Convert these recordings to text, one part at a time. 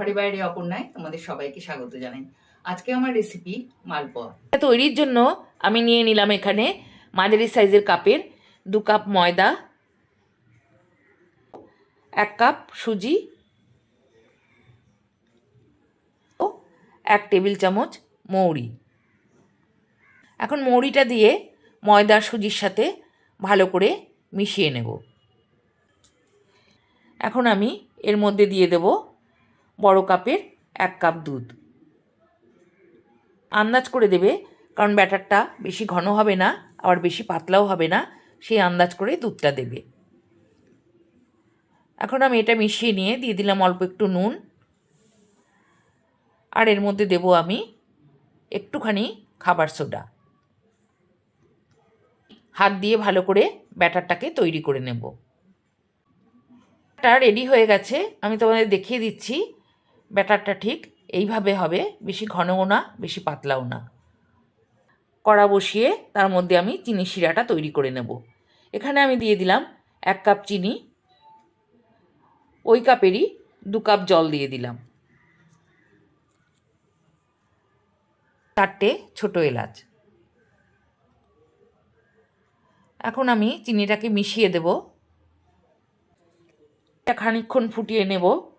ঘরে বাইরে অপর্ণায় তোমাদের সবাইকে স্বাগত জানাই। আজকে আমার রেসিপি মালপোয়া। তৈরির জন্য আমি নিয়ে নিলাম এখানে মাঝারি সাইজের কাপের দু কাপ ময়দা, এক কাপ সুজি, ও এক টেবিল চামচ মৌরি। এখন মৌরিটা দিয়ে ময়দা, সুজির সাথে ভালো করে মিশিয়ে নেব। এখন আমি এর মধ্যে দিয়ে দেব বড় কাপের এক কাপ দুধ। আন্দাজ করে দেবে, কারণ ব্যাটারটা বেশি ঘন হবে না, আবার বেশি পাতলাও হবে না সেই আন্দাজ করে দুধটা দেবে। এখন আমি এটা মিশিয়ে নিয়ে দিয়ে দিলাম অল্প একটু নুন। আর এর মধ্যে দেব আমি একটুখানি খাবার সোডা। হাত দিয়ে ভালো করে ব্যাটারটাকে তৈরি করে নেব। ব্যাটার রেডি হয়ে গেছে, আমি তোমাদের দেখিয়ে দিচ্ছি। ব্যাটারটা ঠিক, এইভাবে হবে, বেশি ঘনও না, বেশি পাতলাও না। কড়া বসিয়ে তার মধ্যে আমি চিনি শিরাটা তৈরি করে নেব। এখানে আমি দিয়ে দিলাম এক কাপ চিনি, ওই কাপেরই দু কাপ জল দিয়ে দিলাম। চারটে ছোট এলাচ। এখন আমি চিনিটাকে মিশিয়ে দেব। এটা খানিকক্ষণ ফুটিয়ে নেব।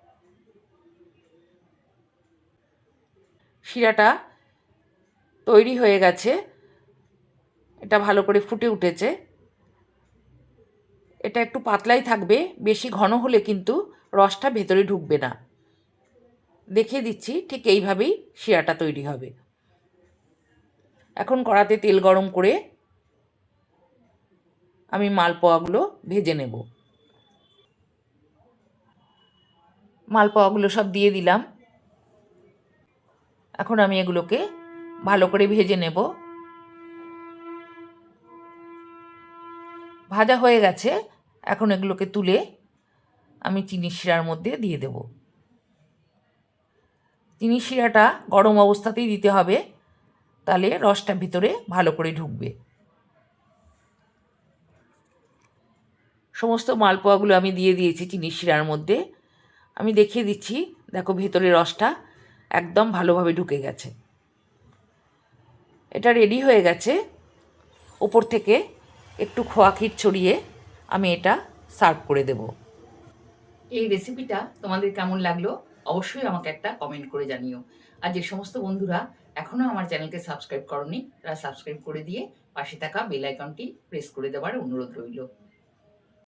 শিরাটা তৈরি হয়ে গেছে। এটা ভালো করে ফুটে উঠেছে। এটা একটু পাতলাই থাকবে, বেশি ঘন হলে কিন্তু রসটা ভেতরে ঢুকবে না। দেখিয়ে দিচ্ছি ঠিক এইভাবেই শিরাটা তৈরি হবে। এখন কড়াতে তেল গরম করে আমি মালপোয়াগুলো ভেজে নেব। মালপোয়াগুলো সব দিয়ে দিলাম। এখন আমি এগুলোকে ভালো করে ভেজে নেব। ভাজা হয়ে গেছে। এখন এগুলোকে তুলে আমি চিনি শিরার মধ্যে দিয়ে দেব। চিনি শিরাটা গরম অবস্থাতেই দিতে হবে, তাহলে রসটা ভিতরে ভালো করে ঢুকবে। সমস্ত মালপোয়াগুলো আমি দিয়ে দিয়েছি চিনি শিরার মধ্যে। আমি দেখিয়ে দিচ্ছি, দেখো ভেতরে রসটা একদম ভালোভাবে ঢুকে গেছে। এটা রেডি হয়ে গেছে। ওপর থেকে একটু খোয়া ক্ষীর ছড়িয়ে আমি এটা সার্ভ করে দেব। এই রেসিপিটা তোমাদের কেমন লাগল অবশ্যই আমাকে একটা কমেন্ট করে জানিও। আর যে সমস্ত বন্ধুরা এখনও আমার চ্যানেলকে সাবস্ক্রাইব করনি, তারা সাবস্ক্রাইব করে দিয়ে পাশে থাকা বেল আইকনটি প্রেস করে দেওয়ার অনুরোধ রইল।